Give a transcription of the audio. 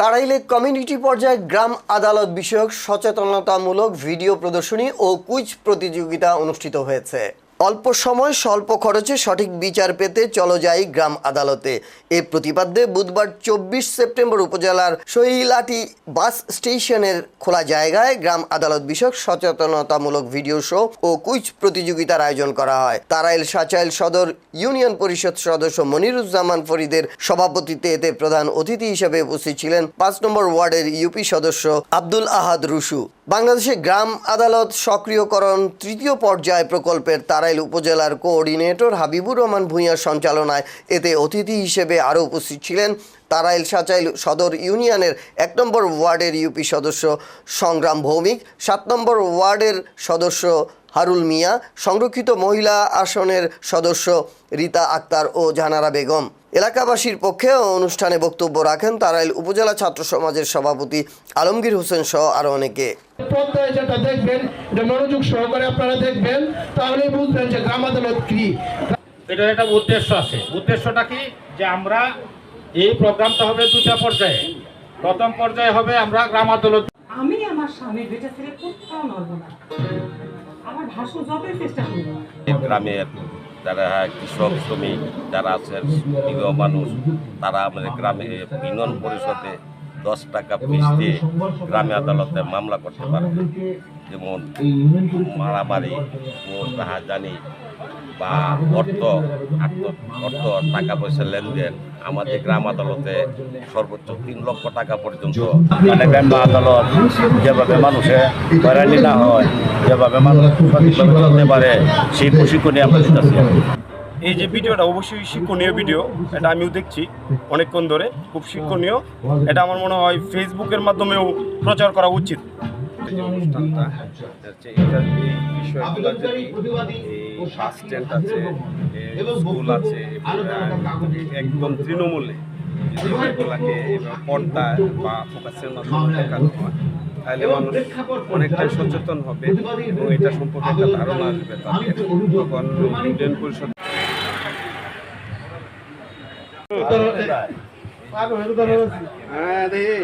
তাড়াইলে community পর্যায়ে গ্রাম আদালত বিষয়ক সচেতনতামূলক ভিডিও প্রদর্শনী ও কুইজ প্রতিযোগিতা অনুষ্ঠিত হয়েছে। অল্প সময়, স্বল্প খরচে সঠিক বিচার পেতে চলো যাই গ্রাম আদালতে। এ প্রতিপাদ্যে বুধবার চব্বিশ সেপ্টেম্বর উপজেলার শৈলাটি বাস স্টেশনের খোলা জায়গায় গ্রাম আদালত বিষয়ক সচেতনতামূলক ভিডিও শো ও কুইজ প্রতিযোগিতার আয়োজন করা হয়। তারাইল সাচাইল সদর ইউনিয়ন পরিষদ সদস্য মনিরুজ্জামান ফরিদের সভাপতিত্বে এতে প্রধান অতিথি হিসেবে উপস্থিত ছিলেন পাঁচ নম্বর ওয়ার্ডের ইউপি সদস্য আব্দুল আহাদ রুশু। বাংলাদেশে গ্রাম আদালত সক্রিয়করণ তৃতীয় পর্যায় প্রকল্পের তারাইল উপজেলার কোঅর্ডিনেটর হাবিবুর রহমান ভূঁইয়ার সঞ্চালনায় এতে অতিথি হিসেবে আরও উপস্থিত ছিলেন তারাইল সাচাইল সদর ইউনিয়নের এক নম্বর ওয়ার্ডের ইউপি সদস্য সংগ্রাম ভৌমিক, সাত নম্বর ওয়ার্ডের সদস্য হারুল মিয়া সংরক্ষিত মহিলা আসনের সদস্য রীতা আক্তার ও জাহানারা বেগম। এলাকাবাসীর পক্ষে অনুষ্ঠানে বক্তব্য রাখেন তারাইল উপজেলা ছাত্র সমাজের সভাপতি আলমগীর হোসেন সহ আরও অনেকে। পর্দায় যেটা দেখবেন এটা মনোযোগ সহকারে আপনারা দেখবেন তাহলে বুঝবেন যে গ্রাম আদালত কি। এটার একটা উদ্দেশ্য আছে। উদ্দেশ্যটা কি? যে আমরা এই প্রোগ্রামটা হবে দুটা পর্যায়ে। প্রথম পর্যায়ে হবে আমরা গ্রাম আদালত আমি আমার স্বামীর বেঁচে ছেড়ে কোথাও নড়বো না। গ্রামের যারা কৃষক, শ্রমিক, যারা আছেন প্রিয় মানুষ, তারা আমাদের গ্রামে ইউনিয়ন পরিষদে দশ টাকা পিস দিয়ে গ্রামে আদালতে মামলা করতে পারে। যেমন মারামারি ও তাহা জানি বা অর্থ অর্থ, টাকা পয়সা লেনদেন আমাদের গ্রাম আদালতে সর্বোচ্চ তিন লক্ষ টাকা পর্যন্ত। মানে গ্রাম আদালত যেভাবে মানুষে হয়রানি না হয়, যেভাবে পারে, সেই প্রশিক্ষণে আমরা এই যে ভিডিওটা অবশ্যই শিক্ষণীয় ভিডিও, এটা আমিও দেখছি অনেকক্ষণ ধরে, খুব শিক্ষণীয়। এটা আমার মনে হয় ফেসবুকের মাধ্যমেও প্রচার করা উচিত। যে অনুষ্ঠানটা হচ্ছে এটার এই বিষয়গুলো যদি এই বাস স্ট্যান্ড আছে স্কুল আছে একদম তৃণমূলে যদি এগুলাকে পর্দা বা ফোকাসের মাধ্যমে দেখানো হয় তাহলে মানুষ অনেকটাই সচেতন হবে এবং এটা সম্পর্কে একটা ধারণা আসবে তাদের। তখন ইউনিয়ন পরিষদ হ্যাঁ দেখি।